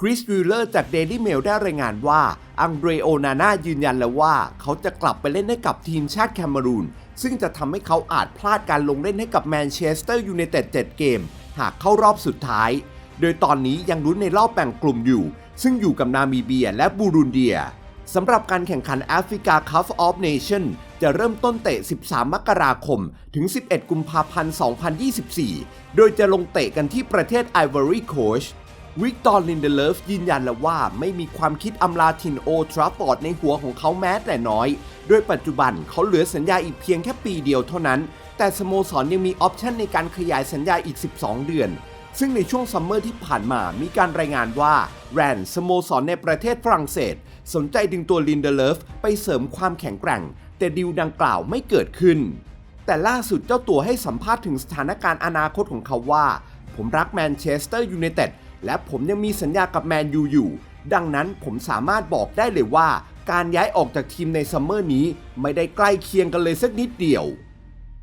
คริสวิลเลอร์จาก Daily Mail ได้รายงานว่า อังเดรโอนาน่ายืนยันแล้วว่า เขาจะกลับไปเล่นให้กับทีมชาติแคนารูน ซึ่งจะทำให้เขาอาจพลาดการลงเล่นให้กับแมนเชสเตอร์ยูไนเต็ด7เกม หากเข้ารอบสุดท้าย โดยตอนนี้ยังลุ้นในรอบแบ่งกลุ่มอยู่ ซึ่งอยู่กับนามิเบียและบูรุนเดียสำหรับการแข่งขันแอฟริกาคัพออฟเนชั่นจะเริ่มต้นเตะ 13 มกราคม ถึง 11 กุมภาพันธ์ 2024 โดยจะลงเตะกันที่ประเทศไอวอรีโคช วิกตอร์ลินเดเลฟยืนยันแล้วว่าไม่มีความคิดอำลาทินโอทราฟอร์ดในหัวของเขาแม้แต่น้อยโดยปัจจุบันเขาเหลือสัญญาอีกเพียงแค่ปีเดียวเท่านั้น แต่สโมสรยังมีออปชันในการขยายสัญญาอีก 12 เดือน ซึ่งในช่วงซัมเมอร์ที่ผ่านมามีการรายงานว่าแรนสโมสรในประเทศฝรั่งเศส สนใจดึงตัวลินเดเลฟไปเสริมความแข็งแกร่ง แต่ดีลดังกล่าวไม่เกิดขึ้น แต่ล่าสุดเจ้าตัวให้สัมภาษณ์ถึงสถานการณ์อนาคตของเขาว่า ผมรักแมนเชสเตอร์ยูไนเต็ด และผมยังมีสัญญากับแมนยูอยู่ ดังนั้นผมสามารถบอกได้เลยว่า การย้ายออกจากทีมในซัมเมอร์นี้ไม่ได้ใกล้เคียงกันเลยสักนิดเดียว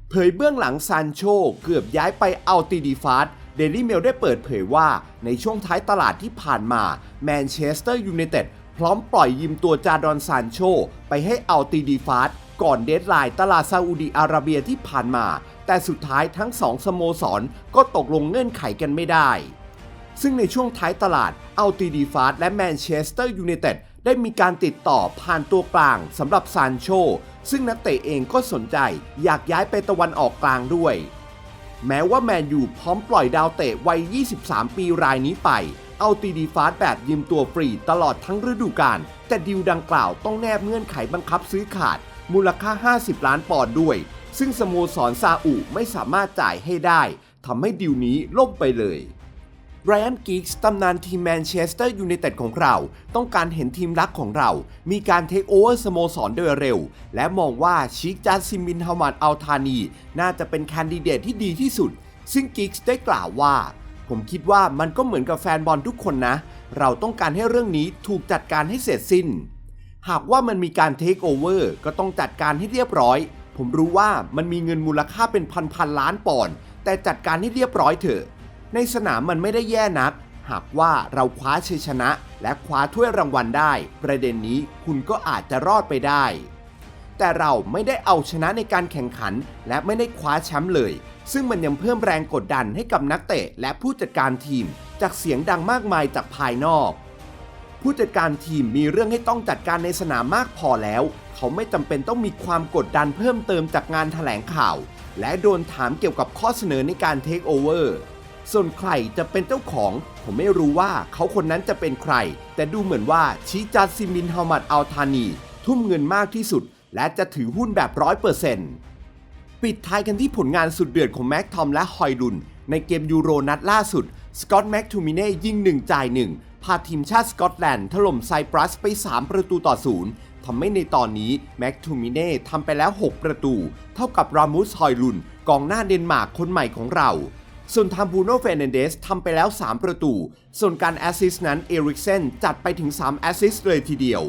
เผยเบื้องหลังซานโชเกือบย้ายไปเอาติดีฟาสเดลี่เมลได้เปิดเผยว่าในช่วงท้ายตลาดที่ผ่านมาแมนเชสเตอร์ยูไนเต็ดพร้อมปล่อยยืมตัวจาดอนซานโช ไปให้เอาติดีฟาสก่อนเดดไลน์ตลาดซาอุดีอาระเบียที่ผ่านมา แต่สุดท้ายทั้งสองสโมสรก็ตกลงเงื่อนไขกันไม่ได้ ซึ่งในช่วงท้ายตลาดเอาตีดีฟาสและแมนเชสเตอร์ยูไนเต็ดได้มีการติดต่อผ่านตัวกลางสำหรับซานโช ซึ่งนักเตะเองก็สนใจอยากย้ายไปตะวันออกกลางด้วย แม้ว่าแมนยูพร้อมปล่อยดาวเตะวัย 23 ปีรายนี้ไป เอาตีดีฟาสแบบยืมตัวฟรีตลอดทั้งฤดูกาลแต่ดีลดังกล่าวต้องแนบเงื่อนไขบังคับซื้อขาด มูลค่า 50 ล้านปอนด์ด้วย ซึ่งสโมสรซาอุไม่สามารถจ่ายให้ได้ทำให้ดีลนี้ล่มไปเลย ไบรอันกิกส์ตำนานทีมแมนเชสเตอร์ยูไนเต็ดของเรา ต้องการเห็นทีมรักของเรา มีการเทคโอเวอร์สโมสรโดยเร็ว และมองว่าชิคจัสซิมินฮามัดอัลทานี น่าจะเป็นแคนดิเดตที่ดีที่สุด ซึ่งกิกส์ได้กล่าวว่า ผมคิดว่ามันก็เหมือนกับแฟนบอลทุกคนนะ เราต้องการให้เรื่องนี้ถูกจัดการให้เสร็จสิ้น หากว่ามันมีการเทคโอเวอร์ก็ต้องจัดการให้เรียบร้อย ผมรู้ว่ามันมีเงินมูลค่าเป็นพันพันล้านปอนด์แต่จัดการให้เรียบร้อยเถอะ ในสนามมันไม่ได้แย่นัก หากว่าเราคว้าชัยชนะ และคว้าถ้วยรางวัลได้ ประเด็นนี้คุณก็อาจจะรอดไปได้ แต่เราไม่ได้เอาชนะในการแข่งขัน และไม่ได้คว้าแชมป์เลย ซึ่งมันยังเพิ่มแรงกดดันให้กับนักเตะและผู้จัดการทีม จากเสียงดังมากมายจากภายนอก ผู้จัดการทีมมีเรื่องให้ต้องจัดการในสนามมากพอแล้ว เขาไม่จำเป็นต้องมีความกดดันเพิ่มเติมจากงานถแถลงข่าว และโดนถามเกี่ยวกับข้อเสนอในการเทคโอเวอร์ ส่วนใครจะเป็นเจ้าของ ผมไม่รู้ว่าเขาคนนั้นจะเป็นใคร แต่ดูเหมือนว่าชิจัดซิมินฮามัดอัลทานี ทุ่มเงินมากที่สุด และจะถือหุ้นแบบร้อยเปอร์เซ็นต์ปิดท้ายกันที่ผลงานสุดเดือดของแม็กทอมและฮอยลุน ในเกมยูโรนัดล่าสุด สกอตแม็กทูมิเน่ยิง1จ่าย1พาทีมชาติสกอตแลนด์ถล่มไซปรัสไป 3 ประตูต่อศูนย์ทำให้ในตอนนี้แม็กทูมิเน่ทำไปแล้ว 6 ประตู เท่ากับรามุสฮอยลุน กองหน้าเดนมาร์กคนใหม่ของเรา ส่วนทามบูโนเฟรนเดสทำไปแล้ว 3 ประตู ส่วนการแอสซิสต์นั้นเอริกเซนจัดไปถึง 3 แอสซิสต์เลยทีเดียว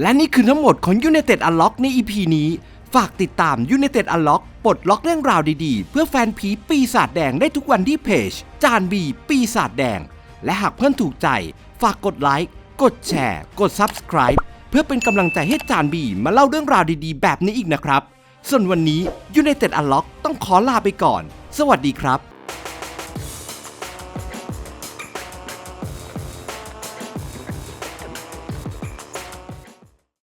และนี่คือทั้งหมดของ United Unlock ใน EP นี้ ฝากติดตาม United Unlock ปลดล็อกเรื่องราวดีๆ เพื่อแฟนผีปีศาจแดงได้ทุกวันที่เพจ จานบีปีศาจแดง และหากเพื่อนถูกใจ ฝากกดไลค์กดแชร์ กด Subscribe เพื่อเป็นกำลังใจให้จานบีมาเล่าเรื่องราวดีๆ แบบนี้อีกนะครับ ส่วนวันนี้ United Unlock ต้องขอลาไปก่อน สวัสดีครับ